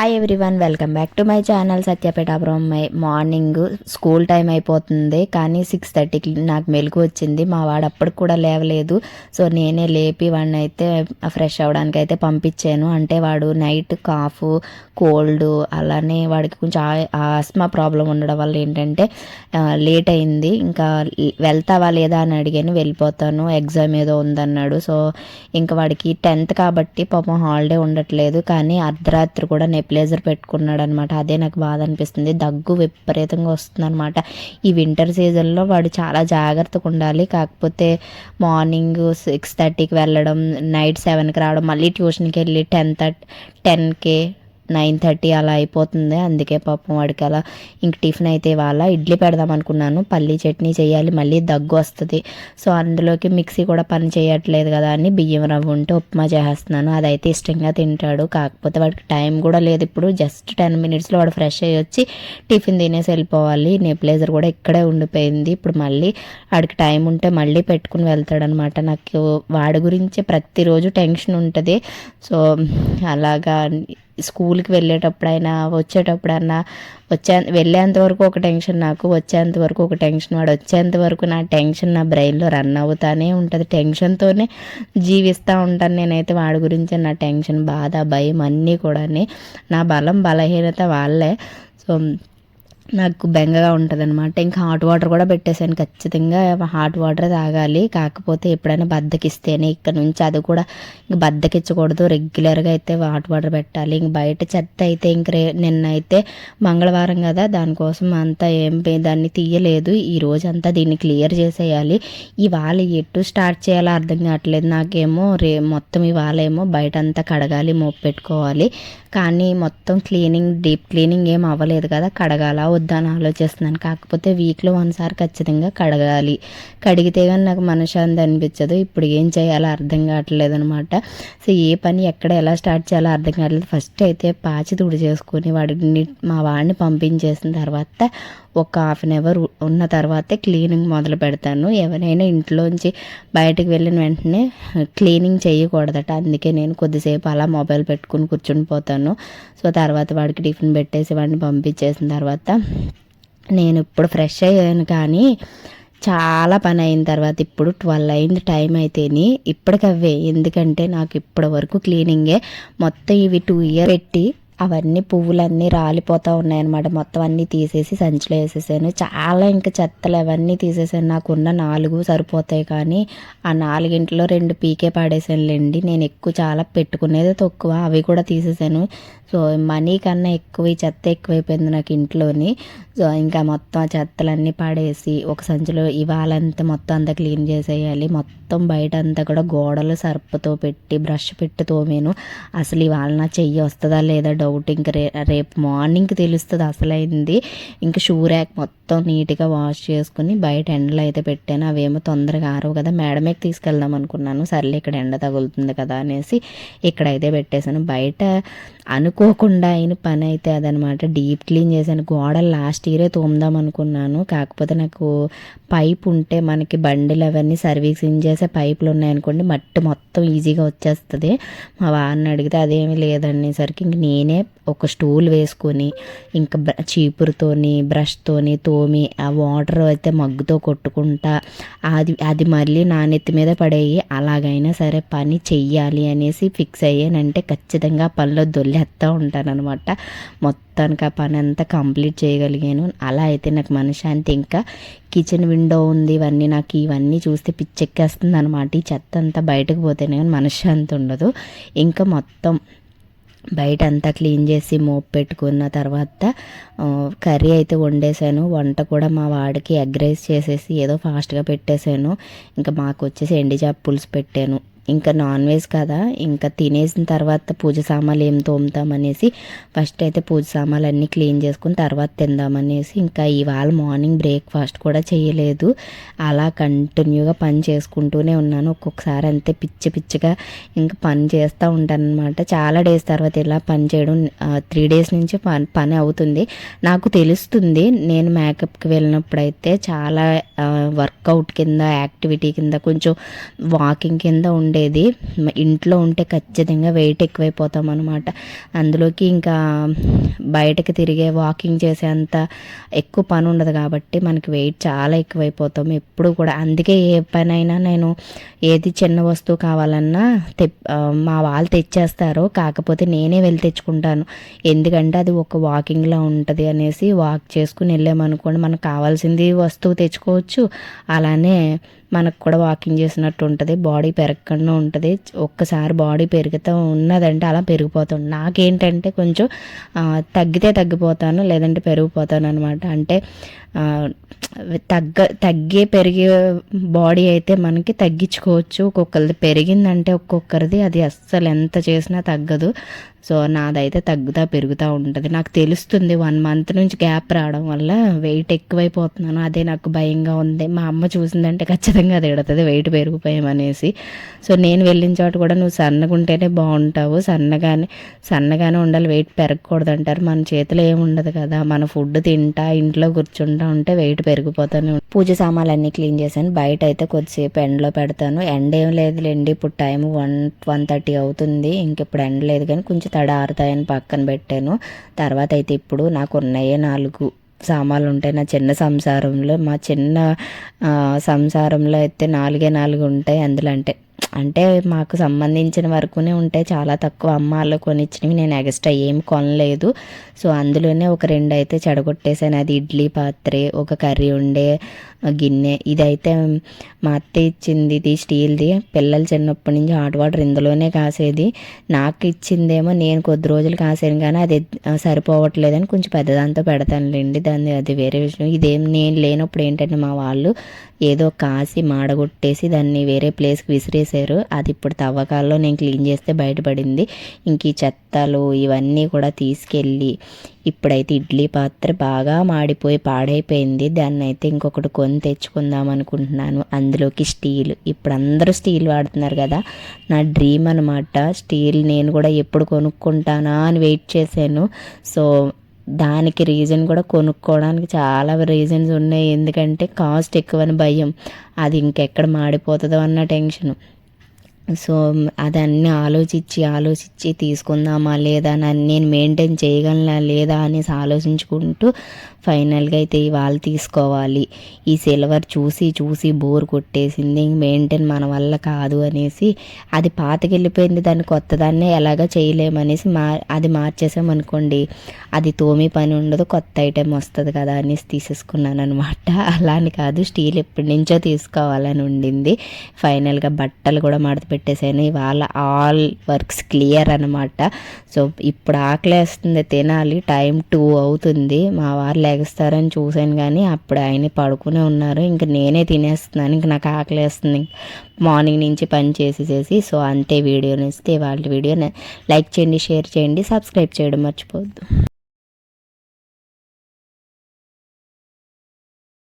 Hi everyone welcome back to my channel Satyapeta my morning school time అయిపోతుంది కానీ six థర్టీకి నాకు మెలకు వచ్చింది. మా వాడు అప్పటికి కూడా లేవలేదు. సో నేనే లేపి వాడిని అయితే ఫ్రెష్ అవ్వడానికి అయితే పంపించాను. అంటే వాడు నైట్ కాఫ్ కోల్డ్ అలానే వాడికి కొంచెం ఆస్మా ప్రాబ్లం ఉండడం వల్ల ఏంటంటే లేట్ అయింది. ఇంకా వెళ్తావా లేదా అని అడిగాను వెళ్ళిపోతాను. ఎగ్జామ్ ఏదో ఉందన్నాడు. సో ఇంకా వాడికి టెన్త్ కాబట్టి పాపం హాలిడే ఉండట్లేదు. కానీ అర్ధరాత్రి కూడా నెప్లేజర్ పెట్టుకున్నాడు అనమాట అదే నాకు బాధ అనిపిస్తుంది. దగ్గు విపరీతంగా వస్తుంది అనమాట ఈ వింటర్ సీజన్లో వాడు చాలా జాగ్రత్తగా ఉండాలి. కాకపోతే మార్నింగ్ సిక్స్ థర్టీకి వెళ్ళడం నైట్ సెవెన్కి రావడం మళ్ళీ ట్యూషన్కి వెళ్ళి టెన్ థర్టీ టెన్కి నైన్ థర్టీ అలా అయిపోతుంది. అందుకే పాపం వాడికి అలా ఇంక టిఫిన్ అయితే ఇవాళ ఇడ్లీ పెడదాం అనుకున్నాను. పల్లీ చట్నీ చేయాలి. మళ్ళీ దగ్గు వస్తుంది. సో అందులోకి మిక్సీ కూడా పని చేయట్లేదు కదా అని బియ్యం రవ్వ ఉంటే ఉప్మా చేస్తున్నాను. అదైతే ఇష్టంగా తింటాడు. కాకపోతే వాడికి టైం కూడా లేదు. ఇప్పుడు జస్ట్ టెన్ మినిట్స్లో వాడు ఫ్రెష్ అయ్యి వచ్చి టిఫిన్ తినేసి వెళ్ళిపోవాలి. నెప్లేజర్ కూడా ఇక్కడే ఉండిపోయింది. ఇప్పుడు మళ్ళీ వాడికి టైం ఉంటే మళ్ళీ పెట్టుకుని వెళ్తాడనమాట. నాకు వాడి గురించి ప్రతిరోజు టెన్షన్ ఉంటుంది. సో అలాగా స్కూల్కి వెళ్ళేటప్పుడైనా వచ్చేటప్పుడన్నా వచ్చే వెళ్ళేంత వరకు ఒక టెన్షన్ నాకు వచ్చేంత వరకు ఒక టెన్షన్. వాడు వచ్చేంత వరకు నా టెన్షన్ నా బ్రెయిన్లో రన్ అవుతానే ఉంటుంది. టెన్షన్తోనే జీవిస్తూ ఉంటాను నేనైతే. వాడి గురించి నా టెన్షన్ బాధ భయం అన్నీ కూడా నా బలం బలహీనత వాళ్ళే. సో నాకు బెంగగా ఉంటుంది అనమాట ఇంకా హాట్ వాటర్ కూడా పెట్టేశాను ఖచ్చితంగా. హాట్ వాటర్ తాగాలి. కాకపోతే ఎప్పుడైనా బద్దకిస్తేనే ఇక్కడ నుంచి అది కూడా ఇంక బద్దకిచ్చకూడదు. రెగ్యులర్గా అయితే హాట్ వాటర్ పెట్టాలి. ఇంక బయట చెత్త అయితే ఇంక రే నిన్న అయితే మంగళవారం కదా దానికోసం అంతా ఏం దాన్ని తీయలేదు. ఈ రోజు అంతా దీన్ని క్లియర్ చేసేయాలి. ఇవాళ ఎటు స్టార్ట్ చేయాలో అర్థం కావట్లేదు నాకేమో. రే మొత్తం ఇవాళ ఏమో బయట అంతా కడగాలి మోపు పెట్టుకోవాలి. కానీ మొత్తం క్లీనింగ్ డీప్ క్లీనింగ్ ఏం అవ్వలేదు కదా కడగాల వద్దా అని ఆలోచిస్తున్నాను. కాకపోతే వీక్లో వన్సారి ఖచ్చితంగా కడగాలి. కడిగితే కానీ నాకు మనశ్శాంతి అనిపించదు. ఇప్పుడు ఏం చేయాలో అర్థం కావట్లేదు అనమాట సో ఏ పని ఎక్కడ ఎలా స్టార్ట్ చేయాలో అర్థం కావట్లేదు. ఫస్ట్ అయితే పాచి తుడి చేసుకొని వాడిని మా వాడిని పంపించేసిన తర్వాత ఒక హాఫ్ అన్ అవర్ ఉన్న తర్వాతే క్లీనింగ్ మొదలు పెడతాను. ఎవరైనా ఇంట్లోంచి బయటకు వెళ్ళిన వెంటనే క్లీనింగ్ చేయకూడదట. అందుకే నేను కొద్దిసేపు అలా మొబైల్ పెట్టుకుని కూర్చుని పోతాను. సో తర్వాత వాడికి టిఫిన్ పెట్టేసి వాడిని పంపించేసిన తర్వాత నేను ఇప్పుడు ఫ్రెష్ అయ్యాను కానీ చాలా పని అయిన తర్వాత ఇప్పుడు ట్వెల్వ్ అయింది టైం అయితేని. ఇప్పటికవ్వే. ఎందుకంటే నాకు ఇప్పటి వరకు క్లీనింగే మొత్తం ఇవి టూ ఇయర్ పెట్టి అవన్నీ పువ్వులన్నీ రాలిపోతూ ఉన్నాయన్నమాట. మొత్తం అన్నీ తీసేసి సంచిలో వేసేసాను. చాలా ఇంకా చెత్తలు అవన్నీ తీసేసాను. నాకున్న నాలుగు సరిపోతాయి కానీ ఆ నాలుగింట్లో రెండు పీకే పాడేసానులేండి. నేను ఎక్కువ చాలా పెట్టుకునేది తక్కువ. అవి కూడా తీసేసాను. సో మనీ కన్నా ఎక్కువ ఈ చెత్త ఎక్కువైపోయింది నాకు ఇంట్లోని. సో ఇంకా మొత్తం ఆ చెత్తలన్నీ పాడేసి ఒక సంచిలో ఇవాళంతా మొత్తం అంతా క్లీన్ చేసేయాలి. మొత్తం బయట అంతా కూడా గోడలు సర్పుతో పెట్టి బ్రష్ పెట్టి తోమేను. అసలు ఇవాళ నా చెయ్యి వస్తుందా లేదా డౌట్ ఇంక రే రేపు మార్నింగ్కి తెలుస్తుంది అసలైంది. ఇంకా షూ ర్యాక్ మొత్తం నీట్గా వాష్ చేసుకుని బయట ఎండలో అయితే పెట్టాను. అవేమో తొందరగా ఆరవు కదా మేడమేకి తీసుకెళ్దాం అనుకున్నాను. సర్లే ఇక్కడ ఎండ తగులుతుంది కదా అనేసి ఇక్కడైతే పెట్టేశాను. బయట అనుకోకుండా అయిన పని అయితే అదనమాట. డీప్ క్లీన్ చేశాను. గోడలు లాస్ట్ ఇయరే తోముదాం అనుకున్నాను. కాకపోతే నాకు పైప్ ఉంటే మనకి బండిలు అవన్నీ సర్వీసింగ్ చేసే పైపులు ఉన్నాయనుకోండి మట్టి మొత్తం ఈజీగా వచ్చేస్తుంది. మా వారిని అడిగితే అదేమీ లేదనేసరికి ఇంక నేనే ఒక స్టూల్ వేసుకొని ఇంకా చీపురుతోని బ్రష్తోని తోమి ఆ వాటర్ అయితే మగ్గుతో కొట్టుకుంటా అది అది మళ్ళీ నా నెత్తి మీద పడేయి అలాగైనా సరే పని చెయ్యాలి అనేసి ఫిక్స్ అయ్యానంటే ఖచ్చితంగా పనిలో దొల్లేస్తూ ఉంటానన్నమాట. మొత్తానికి ఆ పని అంతా కంప్లీట్ చేయగలిగాను. అలా అయితే నాకు మనశ్శాంతి ఇంకా కిచెన్ విండో ఉంది ఇవన్నీ నాకు ఇవన్నీ చూస్తే పిచ్చెక్కేస్తుంది అనమాట ఈ చెత్త అంతా బయటకు పోతేనే కానీ మనశ్శాంతి ఉండదు. ఇంకా మొత్తం బయట అంతా క్లీన్ చేసి మోపు పెట్టుకున్న తర్వాత కర్రీ అయితే వండేసాను వంట కూడా మా వాడికి ఎగ్ రైస్ చేసేసి ఏదో ఫాస్ట్గా పెట్టేశాను. ఇంకా మాకు వచ్చేసి ఎండి చేప పులుసు పెట్టాను. ఇంకా నాన్ వెజ్ కదా ఇంకా తినేసిన తర్వాత పూజ సామాన్లు ఏం తోముతామనేసి ఫస్ట్ అయితే పూజ సామాన్లు అన్నీ క్లీన్ చేసుకుని తర్వాత తిందామనేసి ఇంకా ఇవాళ మార్నింగ్ బ్రేక్ఫాస్ట్ కూడా చేయలేదు. అలా కంటిన్యూగా పని చేసుకుంటూనే ఉన్నాను. ఒక్కొక్కసారి అంతే పిచ్చి పిచ్చిగా ఇంకా పని చేస్తూ ఉంటాను అనమాట చాలా డేస్ తర్వాత ఇలా పని చేయడం త్రీ డేస్ నుంచి పని పని అవుతుంది. నాకు తెలుస్తుంది నేను మేకప్కి వెళ్ళినప్పుడైతే చాలా వర్కౌట్ కింద యాక్టివిటీ కింద కొంచెం వాకింగ్ కింద ఉండి ఉండేది. ఇంట్లో ఉంటే ఖచ్చితంగా వెయిట్ ఎక్కువైపోతాం అనమాట అందులోకి ఇంకా బయటకు తిరిగే వాకింగ్ చేసేంత ఎక్కువ పని ఉండదు కాబట్టి మనకి వెయిట్ చాలా ఎక్కువైపోతాం ఎప్పుడు కూడా. అందుకే ఏ పనైనా నేను ఏది చిన్న వస్తువు కావాలన్నా తె మా వాళ్ళు తెచ్చేస్తారు. కాకపోతే నేనే వెళ్ళి తెచ్చుకుంటాను. ఎందుకంటే అది ఒక వాకింగ్లో ఉంటుంది అనేసి వాక్ చేసుకుని వెళ్ళామనుకోండి మనకు కావాల్సింది వస్తువు తెచ్చుకోవచ్చు. అలానే మనకు కూడా వాకింగ్ చేసినట్టు ఉంటుంది బాడీ పెరగకుండా ఉంటుంది. ఒక్కసారి బాడీ పెరుగుతూ ఉన్నదంటే అలా పెరిగిపోతుంది నాకేంటంటే కొంచెం తగ్గితే తగ్గిపోతాను లేదంటే పెరిగిపోతాను అనమాట అంటే తగ్గ తగ్గే పెరిగే బాడీ అయితే మనకి తగ్గించుకోవచ్చు. ఒక్కొక్కరిది పెరిగిందంటే ఒక్కొక్కరిది అది అస్సలు ఎంత చేసినా తగ్గదు. సో నాదైతే తగ్గుతా పెరుగుతూ ఉంటుంది. నాకు తెలుస్తుంది వన్ మంత్ నుంచి గ్యాప్ రావడం వల్ల వెయిట్ ఎక్కువైపోతున్నాను. అదే నాకు భయంగా ఉంది. మా అమ్మ చూసిందంటే ఖచ్చితంగా తిడుతుంది వెయిట్ పెరిగిపోయామనేసి. సో నేను వెళ్ళిన చోట కూడా నువ్వు సన్నగా ఉంటేనే బాగుంటావు. సన్నగానే సన్నగానే ఉండాలి వెయిట్ పెరగకూడదు అంటారు. మన చేతిలో ఏముండదు కదా. మన ఫుడ్ తింటా ఇంట్లో కూర్చుంటా ఉంటే వెయిట్ పెరిగిపోతాను. పూజ సామాన్లన్నీ క్లీన్ చేశాను. బయట అయితే కొద్దిసేపు ఎండలో పెడతాను. ఎండ ఏం లేదులేండి. ఇప్పుడు టైం వన్ వన్ థర్టీ అవుతుంది. ఇంక ఇప్పుడు ఎండ లేదు కానీ కొంచెం తడ ఆరుతాయని పక్కన పెట్టాను. తర్వాత అయితే ఇప్పుడు నాకు ఉన్నాయే నాలుగు సామాన్లు ఉంటాయి. నా చిన్న సంసారంలో మా చిన్న సంసారంలో అయితే నాలుగే నాలుగు ఉంటాయి. అందులో అంటే అంటే మాకు సంబంధించిన వరకునే ఉంటాయి చాలా తక్కువ అమ్మ వాళ్ళు కొనిచ్చినవి నేను ఎక్స్ట్రా ఏం కొనలేదు. సో అందులోనే ఒక రెండు అయితే చెడగొట్టేశాను. అది ఇడ్లీ పాత్రే ఒక కర్రీ ఉండే గిన్నె. ఇదైతే మా అత్త ఇచ్చింది ఇది స్టీల్ది. పిల్లలు చిన్నప్పటి నుంచి హాట్ వాటర్ ఇందులోనే కాసేది. నాకు ఇచ్చిందేమో నేను కొద్ది రోజులు కాసాను కానీ అది సరిపోవట్లేదని కొంచెం పెద్దదాంతో పెడతానులేండి. దాన్ని అది వేరే విషయం. ఇదేం నేను లేనప్పుడు ఏంటంటే మా వాళ్ళు ఏదో కాసి మాడగొట్టేసి దాన్ని వేరే ప్లేస్కి విసిరేశారు అది ఇప్పుడు తవ్వకాల్లో నేను క్లీన్ చేస్తే బయటపడింది. ఇంక ఈ చెత్తలు ఇవన్నీ కూడా తీసుకెళ్ళి ఇప్పుడైతే ఇడ్లీ పాత్ర బాగా మాడిపోయి పాడైపోయింది. దాన్ని అయితే ఇంకొకటి కొని తెచ్చుకుందాం అనుకుంటున్నాను. అందులోకి స్టీల్. ఇప్పుడు అందరూ స్టీల్ వాడుతున్నారు కదా. నా డ్రీమ్ అనమాట స్టీల్ నేను కూడా ఎప్పుడు కొనుక్కుంటానా అని వెయిట్ చేశాను. సో దానికి రీజన్ కూడా కొనుక్కోవడానికి చాలా రీజన్స్ ఉన్నాయి. ఎందుకంటే కాస్ట్ ఎక్కువని భయం. అది ఇంకెక్కడ మాడిపోతుందో అన్న టెన్షన్. సో అదన్నీ ఆలోచించి ఆలోచించి తీసుకుందామా లేదా అని నేను మెయింటైన్ చేయగలనా లేదా అనేసి ఆలోచించుకుంటూ ఫైనల్గా అయితే ఇవాళ తీసుకోవాలి. ఈ సిల్వర్ చూసి చూసి బోర్ కొట్టేసింది. మెయింటైన్ మన వల్ల కాదు అనేసి అది పాతకెళ్ళిపోయింది. దాన్ని కొత్తదాన్నే ఎలాగా చేయలేమనేసి మా అది మార్చేసామనుకోండి అది తోమి పని ఉండదు కొత్త ఐటెం వస్తుంది కదా అనేసి తీసేసుకున్నాను అనమాట అలా అని కాదు స్టీల్ ఎప్పటి నుంచో తీసుకోవాలని ఉండింది. ఫైనల్గా బట్టలు కూడా మడత పెట్టేశాను ఇవాళ ఆల్ వర్క్స్ క్లియర్ అనమాట సో ఇప్పుడు ఆకలేస్తుంది తినాలి. టైం టూ అవుతుంది. మా వారు లెగస్తారని చూశాను కానీ అప్పుడు ఆయన పడుకునే ఉన్నారు. ఇంక నేనే తినేస్తున్నాను. ఇంక నాకు ఆకలేస్తుంది మార్నింగ్ నుంచి పని చేసేసేసి సో అంతే వీడియో నేస్తే వాళ్ళ వీడియో లైక్ చేయండి షేర్ చేయండి సబ్స్క్రైబ్ చేయడం మర్చిపోవద్దు.